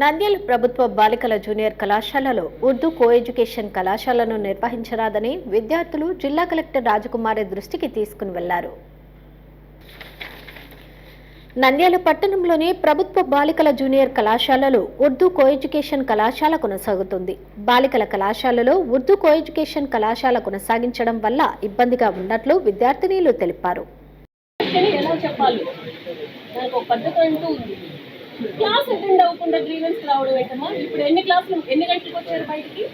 నంద్యాల ప్రభుత్వ బాలికల జూనియర్ కళాశాలలో ఉర్దూ కో ఎడ్యుకేషన్ కళాశాలను నిర్వహించరాదని విద్యార్థులు జిల్లా కలెక్టర్ రాజకుమారి దృష్టికి తీసుకుని వెళ్ళారు. నంద్యాల పట్టణంలోని ప్రభుత్వ బాలికల జూనియర్ కళాశాలలో ఉర్దూ కో ఎడ్యుకేషన్ కళాశాల కొనసాగుతుంది. బాలికల కళాశాలలో ఉర్దూ కో ఎడ్యుకేషన్ కళాశాల కొనసాగించడం వల్ల ఇబ్బందిగా ఉన్నట్లు విద్యార్థినీలు తెలిపారు. ఎలా చెప్పాలి? పద్ధతి అంటూ ఉంది. క్లాస్ అటెండ్ అవ్వకుండా గ్రీవెన్స్ రావడం ఏంటమ్మా? ఇప్పుడు ఎన్ని క్లాసులు ఎన్ని గంటలకు వచ్చారు బయటికి?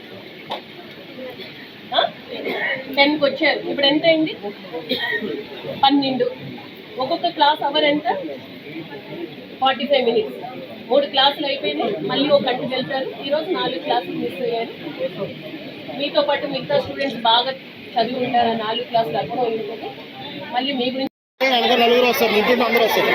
టెన్కి వచ్చారు. ఇప్పుడు ఎంత అయింది? పన్నెండు. ఒక్కొక్క క్లాస్ అవర్ ఎంత? ఫార్టీ ఫైవ్ మినిట్స్ మూడు క్లాసులు అయిపోయినాయి. మళ్ళీ ఒక గంటకు వెళ్తారు ఈరోజు నాలుగు క్లాసులు మిస్ అయ్యారు. మీతో పాటు మిగతా స్టూడెంట్స్ బాగా చదివి ఉంటారు? ఆ నాలుగు క్లాసులు అర్థం అయ్యింది మళ్ళీ మీ గురించి అందరూ వస్తారు అందరూ వస్తారు.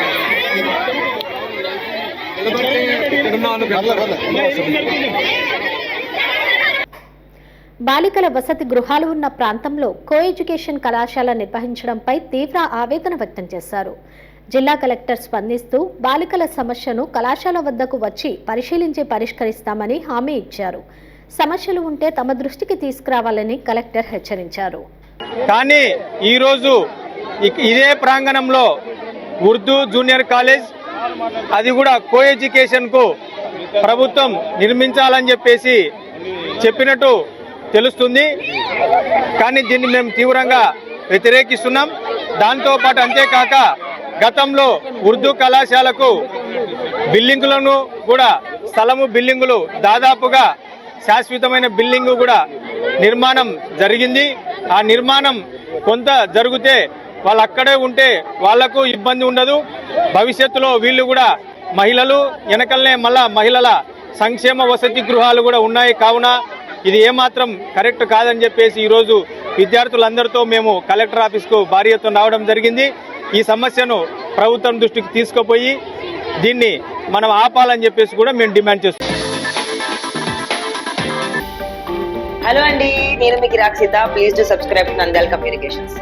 బాలికల వసతి గృహాలు ఉన్న ప్రాంతంలో కో ఎడ్యుకేషన్ కళాశాల నిర్వహించడంపై తీవ్ర ఆవేదన వ్యక్తం చేశారు. జిల్లా కలెక్టర్ స్పందిస్తూ బాలికల సమస్యను కళాశాల వద్దకు వచ్చి పరిశీలించి పరిష్కరిస్తామని హామీ ఇచ్చారు. సమస్యలు ఉంటే తమ దృష్టికి తీసుకురావాలని కలెక్టర్ హెచ్చరించారు. కానీ ఈరోజు ఇదే ప్రాంగణంలో ఉర్దూ జూనియర్ కాలేజ్ అది కూడా కో ఎడ్యుకేషన్కు ప్రభుత్వం నిర్మించాలని చెప్పేసి చెప్పినట్టు తెలుస్తుంది. కానీ దీన్ని మేము తీవ్రంగా వ్యతిరేకిస్తున్నాం. దాంతోపాటు అంతేకాక గతంలో ఉర్దూ కళాశాలకు బిల్డింగులను కూడా స్థలము బిల్డింగులు దాదాపుగా శాశ్వతమైన బిల్డింగు కూడా నిర్మాణం జరిగింది. ఆ నిర్మాణం కొంత జరిగితే వాళ్ళు అక్కడే ఉంటే వాళ్ళకు ఇబ్బంది ఉండదు. భవిష్యత్తులో వీళ్ళు కూడా మహిళలు వెనకల్నే మళ్ళా మహిళల సంక్షేమ వసతి గృహాలు కూడా ఉన్నాయి. కావున ఇది ఏమాత్రం కరెక్ట్ కాదని చెప్పేసి ఈరోజు విద్యార్థులందరితో మేము కలెక్టర్ ఆఫీస్కు భారీ ఎత్తున రావడం జరిగింది. ఈ సమస్యను ప్రభుత్వం దృష్టికి తీసుకుపోయి దీన్ని మనం ఆపాలని చెప్పేసి కూడా మేము డిమాండ్ చేస్తున్నాం. హలో అండి నేను మీకు Rakshita please to subscribe Nandal communications.